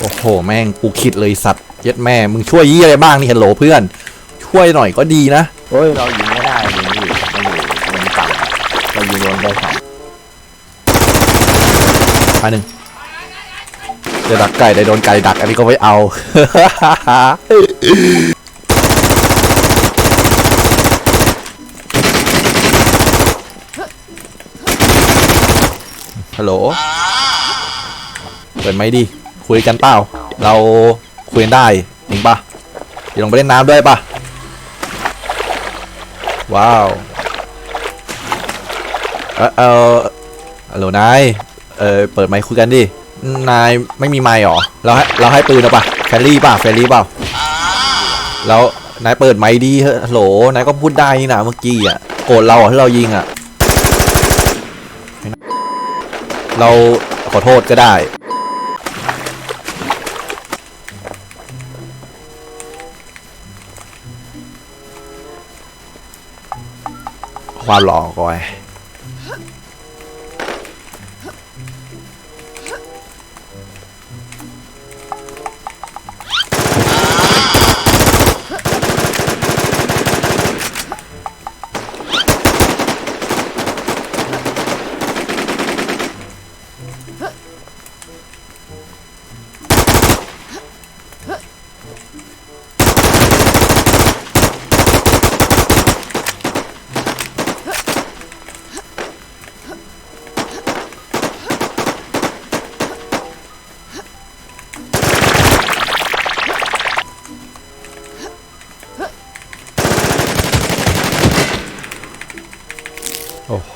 โอ้โห แม่งกูคิดเลยสัตว์เย็ดแม่ มึงช่วยยี่อะไรบ้างนี่ฮัลโหลเพื่อน ช่วยหน่อยก็ดีนะ เฮ้ย เรายิงไม่ได้ยิงไม่อยู่ไม่อยู่บนต่ำเรายิงโดนได้สองอันหนึ่งจะดักไก่ได้โดนไก่ดักอันนี้ก็ไม่เอา ฮัลโหล เปิดไหมดิ คุยกันเปล่า เราคุยกันได้จริงปะเดี๋ยวลงไปเล่นน้ำด้วยปะว้าว เออเออฮัลโหลนาย เออเปิดไมค์คุยกันดิ นายไม่มีไมค์หรอ เราให้เราให้ปืนเอาปะแฟรี่ป่ะแฟรี่เปล่า แล้วนายเปิดไมค์ดีเฮ้ยฮัลโหล นายก็พูดได้นี่นะเมื่อกี้อะ โกรธเราเหรอที่เรายิงอะ เราขอโทษก็ได้ ความหล่อก่อยโอ้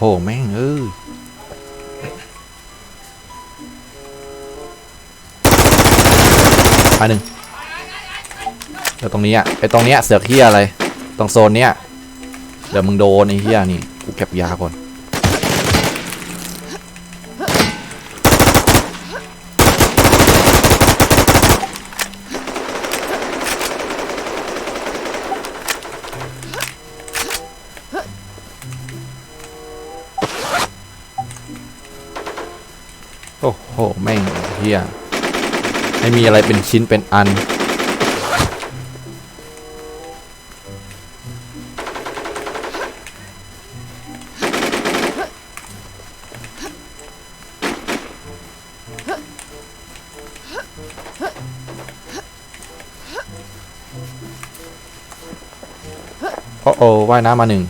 โหแม่งเอออันหนึ่งแล้วตรงนี้อะไอตรงเนี้ยเสือกเฮียอะไร ตรงโซนเนี้ยเดี๋ยวมึงโดนไอเฮียนี่กูเก็บยาก่อน โอ้โห แม่งเฮียไม่มีอะไรเป็นชิ้นเป็นอัน โอ้โอ้ว่ายน้ำมาหนึ่ง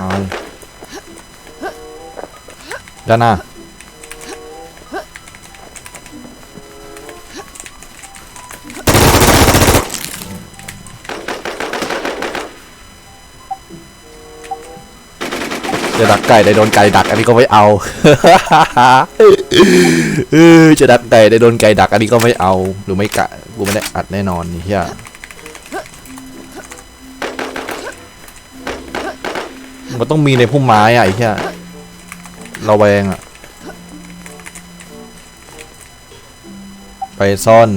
เอาด้านหน้าจะดักไก่ได้โดนไก่ดักอันนี้ก็ไม่เอาเออจะดักไก่ได้โดนไก่ดักอันนี้ก็ไม่เอาหรือไม่กะกูไม่ได้อัดแน่นอนนี่เฮีย มันต้องมีในพุ่มไม้อะไอ้เหี้ยระแวงอะไปซ่อน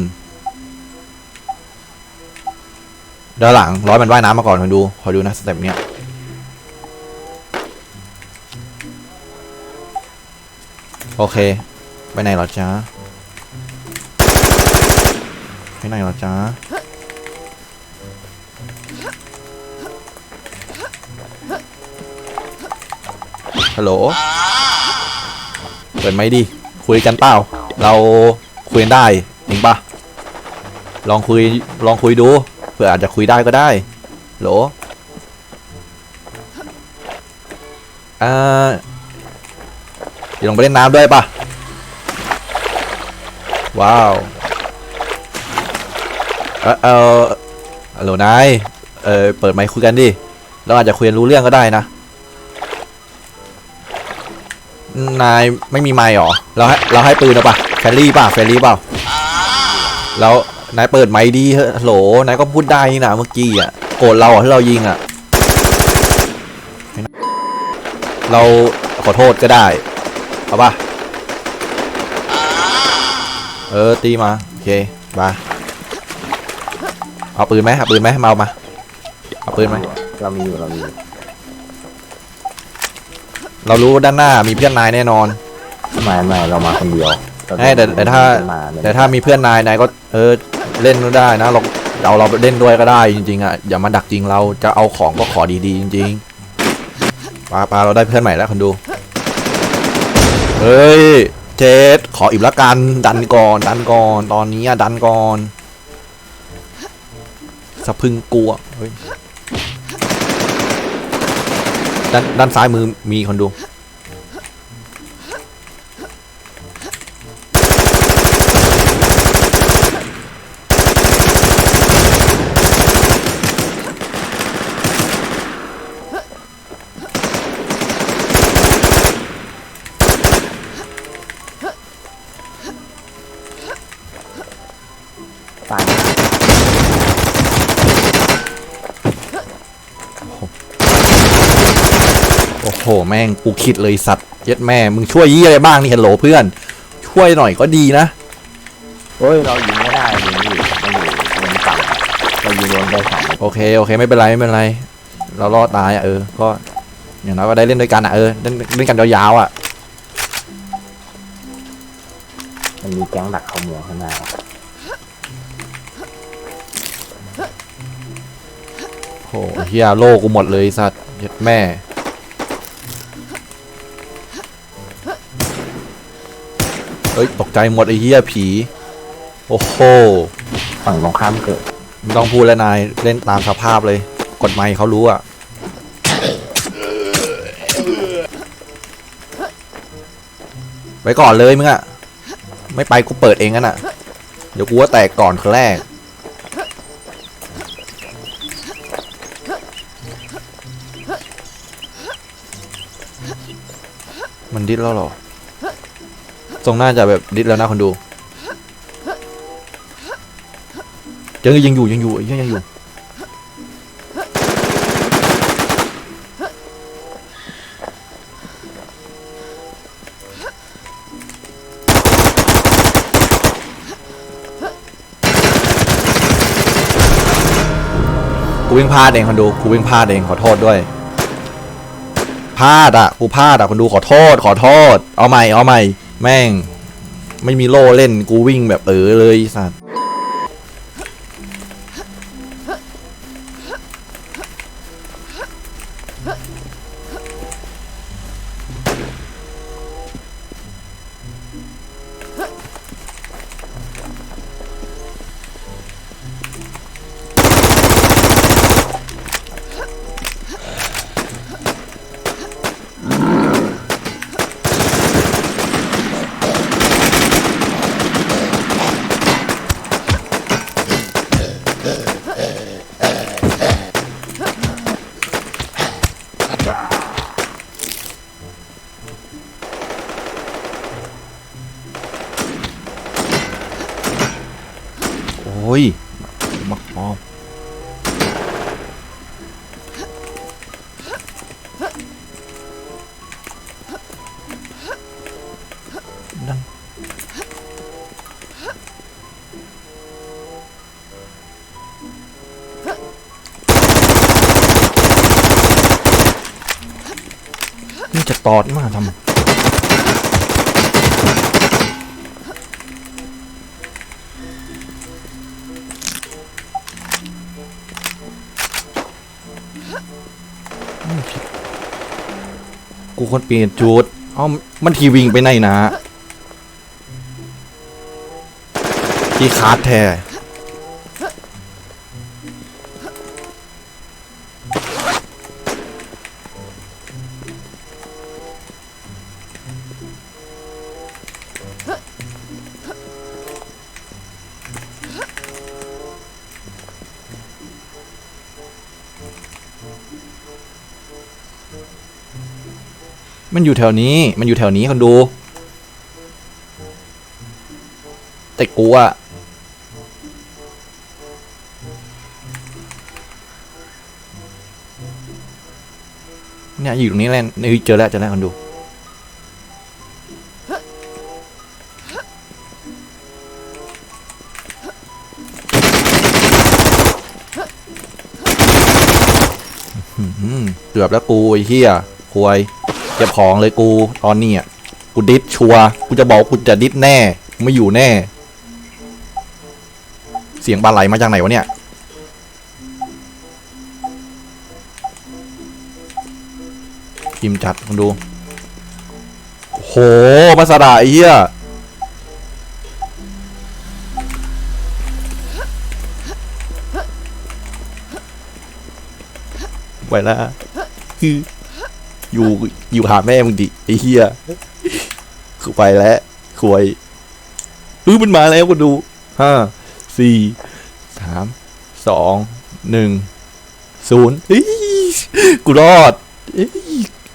ด้านหลังร้อยมันว่ายน้ำมาก่อนคอยดูคอยดูนะสเต็ปเนี้ยโอเค ไปไหนเหรอจ๊ะไปไหนเหรอจ๊ะ ฮัลโหล เปิดไหมดิ คุยกันเปล่า เราคุยกันได้จริงปะลองคุย ลองคุยดู เผื่ออาจจะคุยได้ก็ได้ฮัลโหลอ่าเดี๋ยวลงไปเล่นน้ำด้วยปะว้าว เออเออฮัลโหลนาย เออเปิดไมค์คุยกันดิ เราอาจจะคุยกันรู้เรื่องก็ได้นะ นายไม่มีไมค์หรอ เราให้เราให้ปืนเอาปะแฟรรี่ป่ะแฟรรี่เปล่าแล้วนายเปิดไมค์ดีเฮ้ยฮัลโหลนายก็พูดได้นี่นะเมื่อกี้อะโกรธเราเหรอที่เรายิงอะ เราขอโทษก็ได้เอาปะเออตีมาโอเคบาเอาปืนไหมเอาปืนไหมมาเอามาเอาปืนไหมเรามีอยู่เรามีอยู่ เรารู้ด้านหน้ามีเพื่อนนายแน่นอน ไม่ไม่เรามาคนเดียวเรให้แต่แต่ถ้ามาเลยแต่ถ้ามีเพื่อนนายนายก็เออเล่นก็ได้นะเราเอาเราไปเล่นด้วยก็ได้จริงๆอะอย่ามาดักจริงเราจะเอาของก็ขอดีๆจริงๆปาปาเราได้เพื่อนใหม่แล้วคนดูเฮ้ยเจดขออีกละกันดันก่อนดันก่อนตอนนี้อะดันก่อนสะพรึงกลัวเฮ้ย ด้านด้านซ้ายมือมีคนดู ม่งกูคิดเลยสัตว์เย็ดแม่มึงช่วยยี่อะไรบ้างนี่เฮลโหลเพื่อน ช่วยหน่อยก็ดีนะเฮ้ยเรายิงไม่ได้ยิงไม่อยู่มันอยู่บนฝั่งอะเรายิงโดนไปสองโอเคโอเคไม่เป็นไรไม่เป็นไร เรารอดตายอะเออก็อย่างน้อยก็ได้เล่นด้วยกันอะเออเล่นเล่นกันยาวๆอะมันมีแก๊งดักเข้าเมืองข้างหน้าโอ้โหเฮียโลกูหมดเลยสัตว์เย็ดแม่ เฮ้ยตกใจหมดไอ้เฮียผี โอ้โหฝั่งตรงข้ามเกิดไม่ต้องพูดแล้วนายเล่นตามสภาพเลย กดไมค์เขารู้อะไปก่อนเลยมึงอะ ไม่ไปกูเปิดเองกันอะ เดี๋ยวกูว่าแตกก่อนคนแรก มันดิดแล้วเหรอ ทรงน่าจะแบบดิดแล้วนะคนดูยังยังอยู่ยังอยู่ยังยังอยู่กูวิ่งพลาดเองคนดูกูวิ่งพลาดเองขอโทษด้วยพลาดอะกูพลาดอะคนดูขอโทษ ขอโทษ เอาใหม่เอาใหม่ แม่ง ไม่มีโล่เล่นกูวิ่งแบบเออเลยอ้สัตว์ มักพอมนั่นนี่จะตอดมาทำ กูคนเปลี่ยนจูดเอ้ามันทีวิ่งไปไหนนะที่คาร์ดแท้ มันอยู่แถวนี้ มันอยู่แถวนี้คนดู แต่กูอะเนี่ยอยู่ตรงนี้แหละนี่เจอแล้วเจอแล้วคนดูเกือบแล้วกูไอ้เหี้ยควย เจ็บของเลยกูตอนนี้อะกูดิสชัวกูจะบอกกูจะดิสแน่ไม่อยู่แน่ เสียงบาไหลมาจากไหนวะเนี่ยพิมจัดมาดูโหมาสดาไอ้เหี้ยไปละคือ อยู่อยู่หาแม่มึงดิไอ้เฮียคือไปแล้วควยเฮ้ยมันมาแล้วก็ดูห้าสี่สามสองหนึ่งศูนย์กูรอดเอ้ย